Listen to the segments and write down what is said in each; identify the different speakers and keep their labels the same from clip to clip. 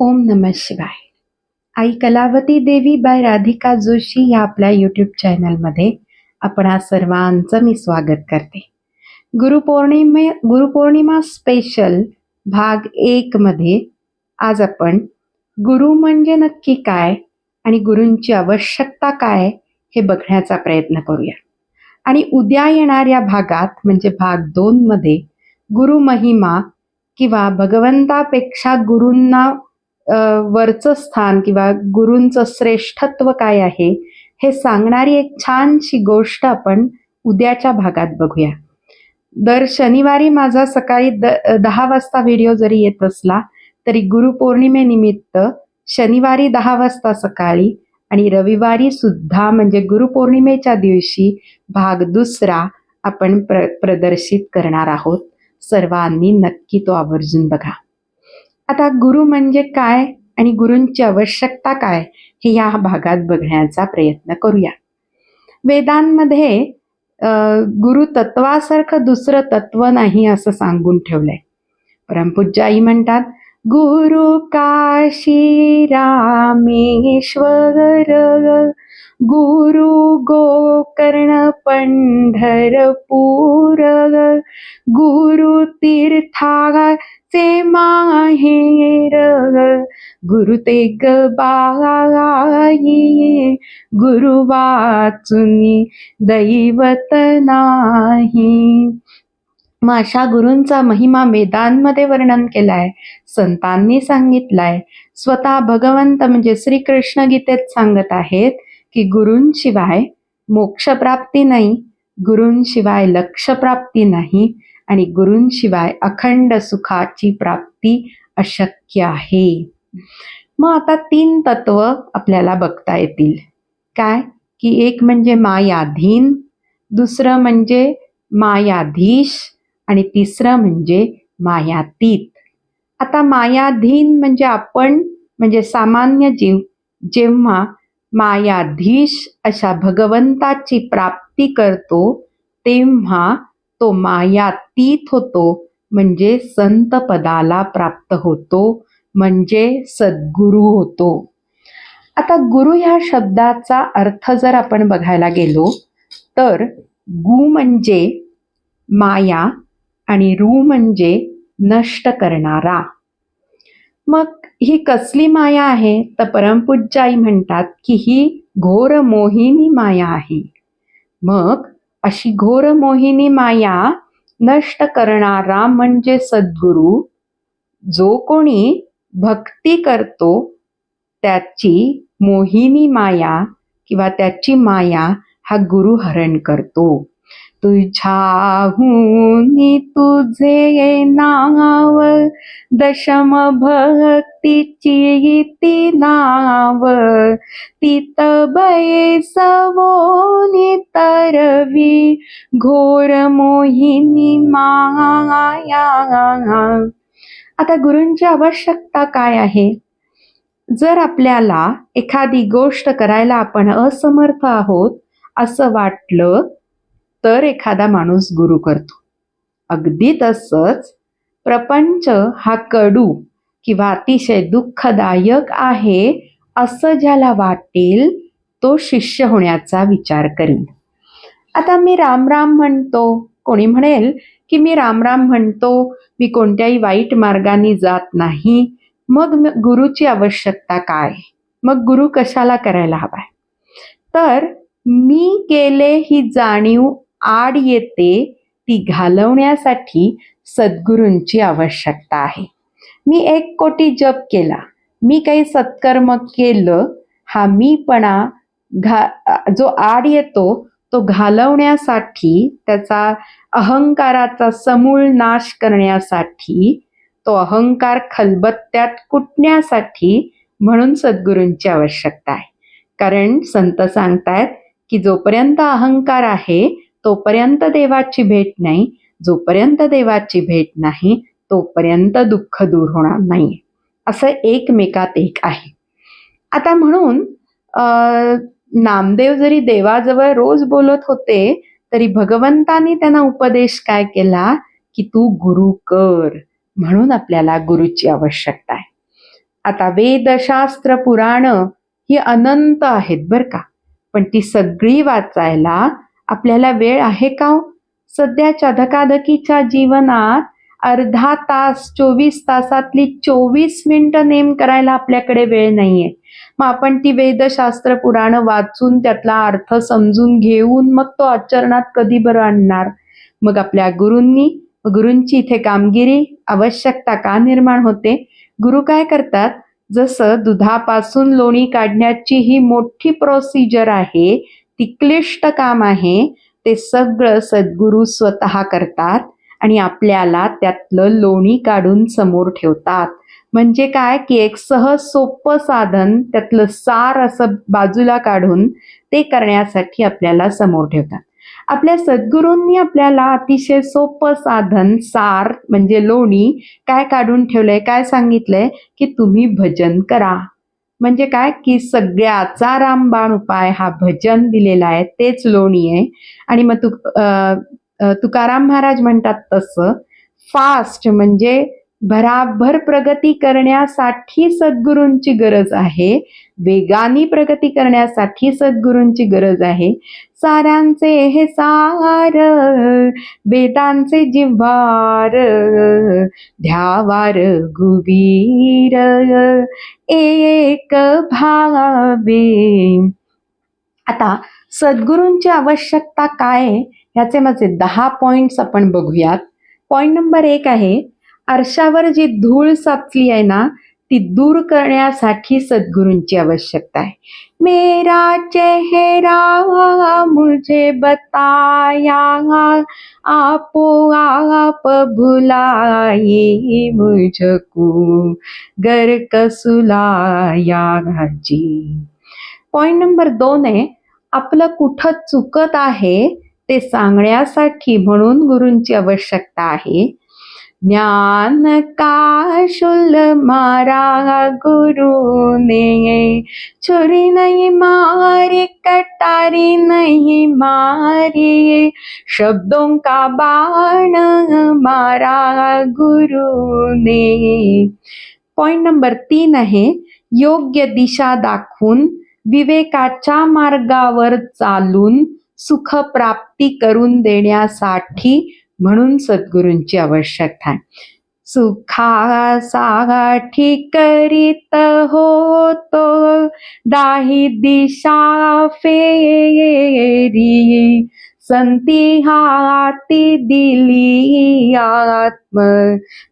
Speaker 1: ओम नम शिवाय. आई कलावती देवी बाय राधिका जोशी या आपल्या यूट्यूब चॅनलमध्ये आपण सर्वांचं मी स्वागत करते. गुरुपौर्णिमे गुरुपौर्णिमा स्पेशल भाग एकमध्ये आज आपण गुरु म्हणजे नक्की काय आणि गुरूंची आवश्यकता काय हे बघण्याचा प्रयत्न करूया. आणि उद्या येणाऱ्या भागात म्हणजे भाग दोनमध्ये गुरु महिमा किंवा भगवंतापेक्षा गुरूंना वरचं स्थान किंवा गुरूंचं श्रेष्ठत्व काय आहे हे सांगणारी एक छानशी गोष्ट आपण उद्याच्या भागात बघूया. दर शनिवारी माझा सकाळी द दहा वाजता व्हिडिओ जरी येत असला तरी गुरुपौर्णिमेनिमित्त शनिवारी दहा वाजता सकाळी आणि रविवारी सुद्धा म्हणजे गुरुपौर्णिमेच्या दिवशी भाग दुसरा आपण प्र प्रदर्शित करणार आहोत. सर्वांनी नक्की तो आवर्जून बघा. आता गुरु म्हणजे काय आणि गुरूंची आवश्यकता काय हे या भागात बघण्याचा प्रयत्न करूया. वेदांमध्ये गुरु तत्वासारखं दुसरं तत्व नाही असं सांगून ठेवलंय. परमपूज्य आई म्हणतात गुरु काशी रामेश्वर गुरु गोकर्ण पंढरपूर. गुरु तीर्था चे माहेर गुरु तेग बाई गुरु वाचुनी दैवत नाही. माशा गुरूंचा महिमा वेदांमध्ये वर्णन केलाय संतांनी सांगितलाय. स्वतः भगवंत म्हणजे श्रीकृष्ण गीतेत सांगत आहेत की गुरूंशिवाय मोक्षप्राप्ती नाही गुरूंशिवाय लक्षप्राप्ती नाही आणि गुरूंशिवाय अखंड सुखाची प्राप्ती अशक्य आहे. मग आता तीन तत्व आपल्याला बघता येतील. काय? की एक म्हणजे मायाधीन दुसरं म्हणजे मायाधीश आणि तिसरं म्हणजे मायातीत. आता मायाधीन म्हणजे आपण म्हणजे सामान्य जीव जेव्हा मायाधीश अशा भगवंताची प्राप्ती करतो तेव्हा तो मायातीत होतो म्हणजे संत पदाला प्राप्त होतो म्हणजे सद्गुरू होतो. आता गुरु ह्या शब्दाचा अर्थ जर आपण बघायला गेलो तर गु म्हणजे माया आणि रू म्हणजे नष्ट करणारा. मग ही कसली माया आहे? तर परमपूज्याई म्हणतात की ही घोर मोहिनी माया आहे. मग अशी घोर मोहिनी माया नष्ट करणारा म्हणजे सद्गुरू जो कोणी भक्ती करतो त्याची मोहिनी माया किंवा त्याची माया हा गुरु हरण करतो. तुझ्याहून तुझे नाव दशम भक्तीची ती नाव. तित बैसवोनी तरवी घोर मोहिनी माया. आता गुरूंची आवश्यकता काय आहे? जर आपल्याला एखादी गोष्ट करायला आपण असमर्थ आहोत असं वाटलं तर एखादा माणूस गुरु करतो. अगदी तसंच प्रपंच हा कडू किंवा अतिशय दुःखदायक आहे असं ज्याला वाटेल तो शिष्य होण्याचा विचार करीन. आता मी राम राम म्हणतो. कोणी म्हणेल की मी राम राम म्हणतो मी कोणत्याही वाईट मार्गाने जात नाही. मग गुरुची आवश्यकता काय? मग गुरु कशाला करायला हवाय? तर मी केले ही जाणीव आड येते ती घालवण्यासाठी सद्गुरूंची आवश्यकता आहे. मी एक कोटी जप केला. मी काही सत्कर्म केलं. हा मीपणा घा जो आड येतो तो घालवण्यासाठी त्याचा अहंकाराचा समूळ नाश करण्यासाठी तो अहंकार खलबत्त्यात कुटण्यासाठी म्हणून सद्गुरूंची आवश्यकता आहे. कारण संत सांगतायत की जोपर्यंत अहंकार आहे तोपर्यंत देवाची भेट नाही. जोपर्यंत देवाची भेट नाही तोपर्यंत दुःख दूर होणार नाही असं एकमेकात एक आहे. आता म्हणून नामदेव जरी देवाजवळ रोज बोलत होते तरी भगवंतानी त्यांना उपदेश काय केला? की तू गुरु कर म्हणून आपल्याला गुरुची आवश्यकता आहे. आता वेदशास्त्र पुराण ही अनंत आहेत बर का. पण ती सगळी वाचायला आपल्याला वेळ आहे का हो? सध्याच्या धकाधकीच्या जीवनात अर्धा तास चोवीस तासातली चोवीस मिनिटं नेम करायला आपल्याकडे वेळ नाहीये. मग आपण ती वेदशास्त्र पुराण वाचून त्यातला अर्थ समजून घेऊन मग तो आचरणात कधी बरं आणणार? मग आपल्या गुरूंनी गुरूंची इथे कामगिरी आवश्यकता का निर्माण होते? गुरु काय करतात? जसं दुधापासून लोणी काढण्याची ही मोठी प्रोसिजर आहे ती क्लिष्ट काम आहे. ते सगळं सद्गुरू स्वतः करतात आणि आपल्याला त्यातलं लोणी काढून समोर ठेवतात. म्हणजे काय? की एक सहज सोपं साधन त्यातलं सार असं बाजूला काढून ते करण्यासाठी आपल्याला समोर ठेवतात. आपल्या सद्गुरूंनी आपल्याला अतिशय सोपं साधन सार म्हणजे लोणी काय काढून ठेवलंय? काय सांगितलंय? की तुम्ही भजन करा. म्हणजे काय? की सगळ्याचा रामबाण उपाय हा भजन दिलेला आहे तेच लोणी आहे. आणि मग तु तुकाराम महाराज म्हणतात तसं फास्ट म्हणजे भराभर प्रगती करण्यासाठी सद्गुरूंची गरज आहे. वेगाने प्रगती करण्यासाठी सद्गुरूंची गरज आहे. सारांचे हे सार वेदांचे जिव्हार ध्यावार गुबीर एक भावे. आता सद्गुरूंची आवश्यकता काय ह्याचे माझे दहा पॉइंट्स आपण बघूयात. पॉइंट नंबर एक आहे आरशावर जी धूळ साचली आहे ना ती दूर करण्यासाठी सद्गुरूंची आवश्यकता आहे. मेरा चेहरा मुझे बताया आपो आप भुलाए मुझको गर कसुलाया जी. पॉइंट नंबर दोन आहे आपलं कुठं चुकत आहे ते सांगण्यासाठी म्हणून गुरूंची आवश्यकता आहे. ज्ञान का शुल मारा गुरु ने छुरी नहीं मारी कटारी नहीं मारी शब्दों का बाण मारा गुरु ने पॉइंट नंबर तीन आहे योग्य दिशा दाखवून विवेकाच्या मार्गावर चालून सुख प्राप्ती करून देण्यासाठी म्हणून सद्गुरूंची आवश्यकता आहे. सुखासाठी करीत होतो दाही दिशा फेरी संती हाती दिली आत्म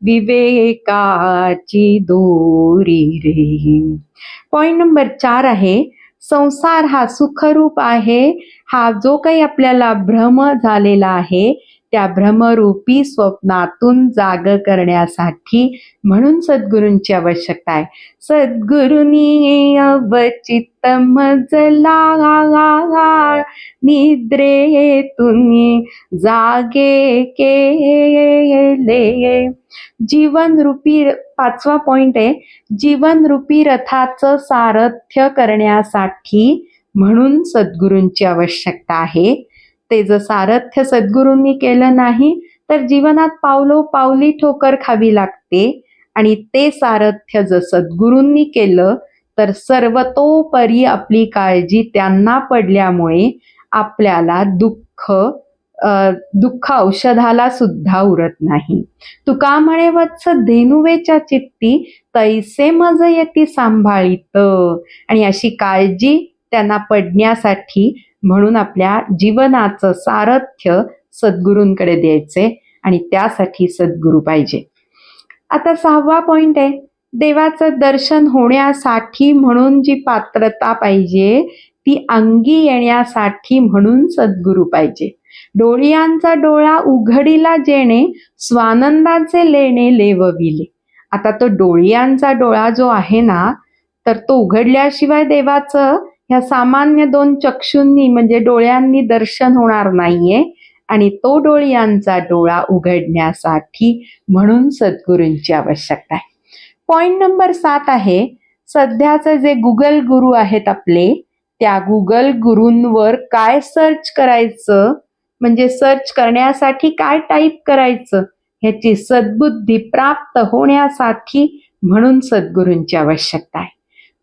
Speaker 1: विवेकाची दोरी रे. पॉइंट नंबर चार आहे संसार हा सुखरूप आहे हा जो काही आपल्याला भ्रम झालेला आहे त्या भ्रमरूपी स्वप्नातून जाग करण्यासाठी म्हणून सद्गुरूंची आवश्यकता आहे. सद्गुरुनी अवचित मजला निद्रेतून जागे केले. जीवन रूपी पाचवा पॉइंट आहे. जीवन रूपी रथाचं सारथ्य करण्यासाठी म्हणून सद्गुरूंची आवश्यकता आहे. ते जर सारथ्य सद्गुरूंनी केलं नाही तर जीवनात पावलो पावली ठोकर खावी लागते. आणि ते सारथ्य जर सद्गुरूंनी केलं तर सर्वतोपरी आपली काळजी त्यांना पडल्यामुळे आपल्याला दुःख दुःख औषधाला सुद्धा उरत नाही. तुका म्हणे वत्स धेनुवेच्या चित्ती तैसे मज येती सांभाळीत. आणि अशी काळजी त्यांना पडण्यासाठी म्हणून आपल्या जीवनाचं सारथ्य सद्गुरूंकडे द्यायचे आणि त्यासाठी सद्गुरू पाहिजे. आता सहावा पॉईंट आहे. देवाचं दर्शन होण्यासाठी म्हणून जी पात्रता पाहिजे ती अंगी येण्यासाठी म्हणून सद्गुरू पाहिजे. डोळ्यांचा डोळा उघडीला जेणे स्वानंदाचे लेणे लेवविले. आता तो डोळ्यांचा डोळा जो आहे ना तर तो उघडल्याशिवाय देवाचं ह्या सामान्य दोन चक्षूंनी म्हणजे डोळ्यांनी दर्शन होणार नाहीये आणि तो डोळ्यांचा डोळा उघडण्यासाठी म्हणून सद्गुरूंची आवश्यकता आहे. पॉइंट नंबर सात आहे सध्याचे जे गुगल गुरु आहेत आपले त्या गुगल गुरूंवर काय सर्च करायचं? म्हणजे सर्च करण्यासाठी काय टाईप करायचं? ह्याची सद्बुद्धी प्राप्त होण्यासाठी म्हणून सद्गुरूंची आवश्यकता आहे.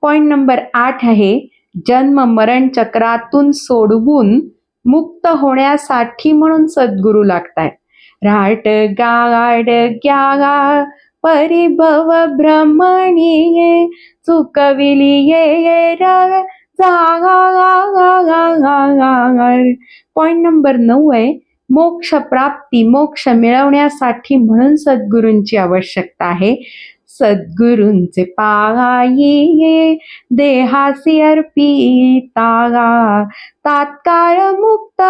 Speaker 1: पॉइंट नंबर आठ आहे जन्म मरण चक्रातून सोडवून मुक्त होण्यासाठी म्हणून सद्गुरू लागतायत राट गाड ग्या परिभव भ्रमणी चुकविली पॉइंट नंबर नऊ आहे मोक्ष प्राप्ती मोक्ष मिळवण्यासाठी म्हणून सद्गुरूंची आवश्यकता आहे. सद्गुरूंचे पायी देहासी अर्पितागा तात्काळ मुक्त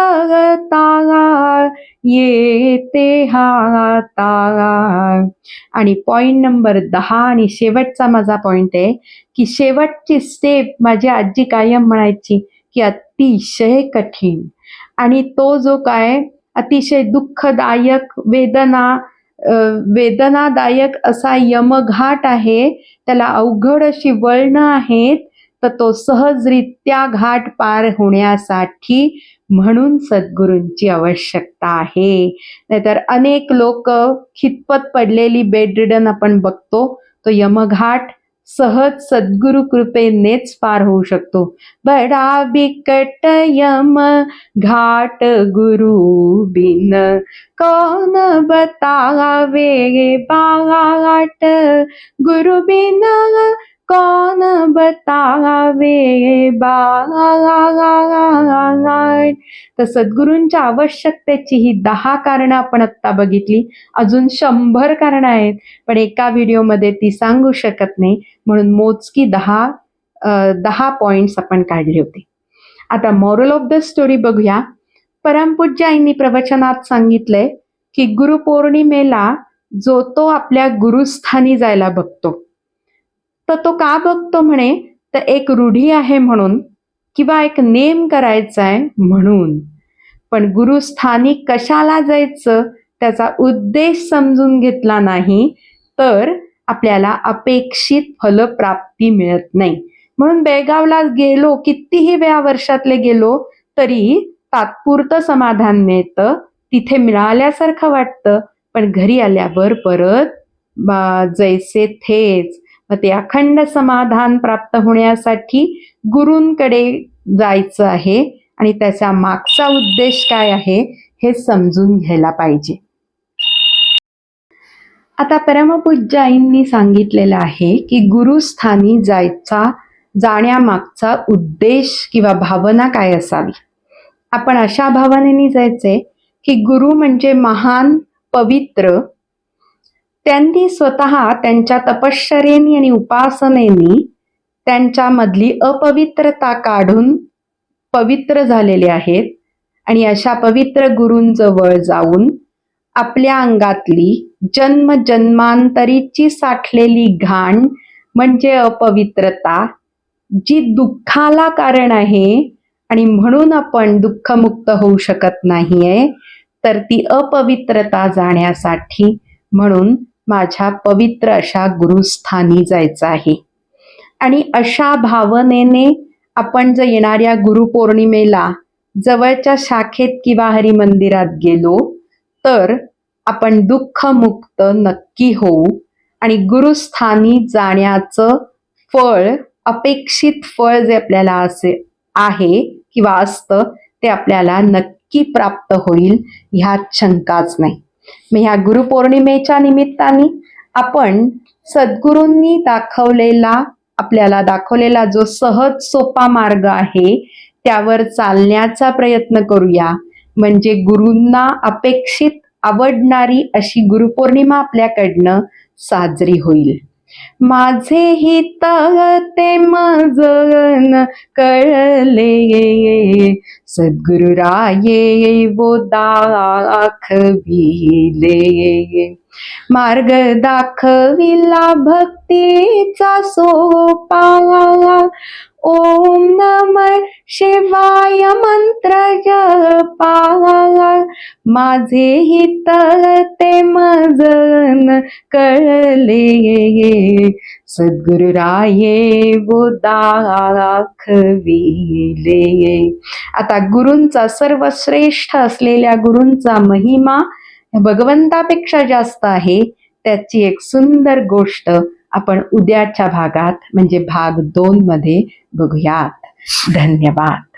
Speaker 1: तागा येते तागा. आणि पॉइंट नंबर दहा आणि शेवटचा माझा पॉइंट आहे की शेवटची स्टेप माझी आजी कायम म्हणायची की अतिशय कठीण. आणि तो जो काय अतिशय दुःखदायक वेदना वेदनादायक असा यमघाट आहे त्याला अवघड अशी वळणं आहेत तर तो सहजरित्या घाट पार होण्यासाठी म्हणून सद्गुरूंची आवश्यकता आहे. नाहीतर अनेक लोक खितपत पडलेली बेडरिडन आपण बघतो तो यमघाट सहज सद्गुरु कृपेनेच पार होऊ शकतो. बडा बिकट यम घाट गुरु बिन. कौन बतावे बाट गुरु बिन? कौन बतावे बाट तर सद्गुरूंच्या आवश्यकतेची ही दहा कारणं आपण आत्ता बघितली. अजून शंभर कारणं आहेत पण एका व्हिडिओमध्ये ती सांगू शकत नाही. म्हणून मोजकी दहा दहा पॉइंट्स आपण काढले होते. आता मॉरल ऑफ द स्टोरी बघूया. परमपूज्य आईंनी प्रवचनात सांगितलंय की गुरुपौर्णिमेला जो तो आपल्या गुरुस्थानी जायला बघतो. तर तो का बघतो म्हणे? तर एक रूढी आहे म्हणून किंवा एक नेम करायचा आहे म्हणून. पण गुरुस्थानी कशाला जायचं? त्याचा उद्देश समजून घेतला नाही तर आपल्याला अपेक्षित फलप्राप्ती मिळत नाही. म्हणून बेळगावला गेलो कितीही वेळा वर्षातले गेलो तरी तात्पुरतं समाधान मिळतं. तिथे मिळाल्यासारखं वाटतं पण घरी आल्यावर परत जैसे थेच मग ते अखंड समाधान प्राप्त होण्यासाठी गुरूंकडे जायचं आहे आणि त्याचा मागचा उद्देश काय आहे हे समजून घ्यायला पाहिजे. आता परमपूज्य आईंनी सांगितलेलं आहे की गुरुस्थानी जायचा जाण्यामागचा उद्देश किंवा भावना काय असावी? आपण अशा भावनेने जायचे की गुरु म्हणजे महान पवित्र त्यांनी स्वतः त्यांच्या तपश्चर्येनी आणि उपासनेनी त्यांच्यामधली अपवित्रता काढून पवित्र झालेले आहेत. आणि अशा पवित्र गुरूंजवळ जाऊन आपल्या अंगातली जन्म जन्मांतरीची साठलेली घाण म्हणजे अपवित्रता जी दुःखाला कारण आहे आणि म्हणून आपण दुःखमुक्त होऊ शकत नाहीये तर ती अपवित्रता जाण्यासाठी म्हणून माझ्या पवित्र अशा गुरुस्थानी जायचं आहे. आणि अशा भावनेने आपण जर येणाऱ्या गुरुपौर्णिमेला जवळच्या शाखेत किंवा हरिमंदिरात गेलो तर आपण दुःखमुक्त नक्की होऊ आणि गुरुस्थानी जाण्याचं फळ अपेक्षित फळ जे आपल्याला असे आहे किंवा असतं ते आपल्याला नक्की प्राप्त होईल ह्यात शंकाच नाही. मग ह्या गुरुपौर्णिमेच्या निमित्ताने आपण सद्गुरूंनी दाखवलेला आपल्याला दाखवलेला जो सहज सोपा मार्ग आहे त्यावर चालण्याचा प्रयत्न करूया. म्हणजे गुरूंना अपेक्षित आवडणारी अशी गुरुपौर्णिमा आपल्याकडनं साजरी होईल. माझे हित ते मजन कळले. सद्गुरुराये वो दाखविले. मार्ग दाखविला भक्तीचा सोपा ओम नम शिवाय मंत्र जपा माझे हित ते मजन कळले. सद्गुरुराये वो दाखविले आता गुरूंचा सर्वश्रेष्ठ असलेल्या गुरूंचा महिमा भगवंतापेक्षा जास्त आहे. त्याची एक सुंदर गोष्ट आपण उद्याच्या भागात म्हणजे भाग दोन मध्ये बघूयात. धन्यवाद.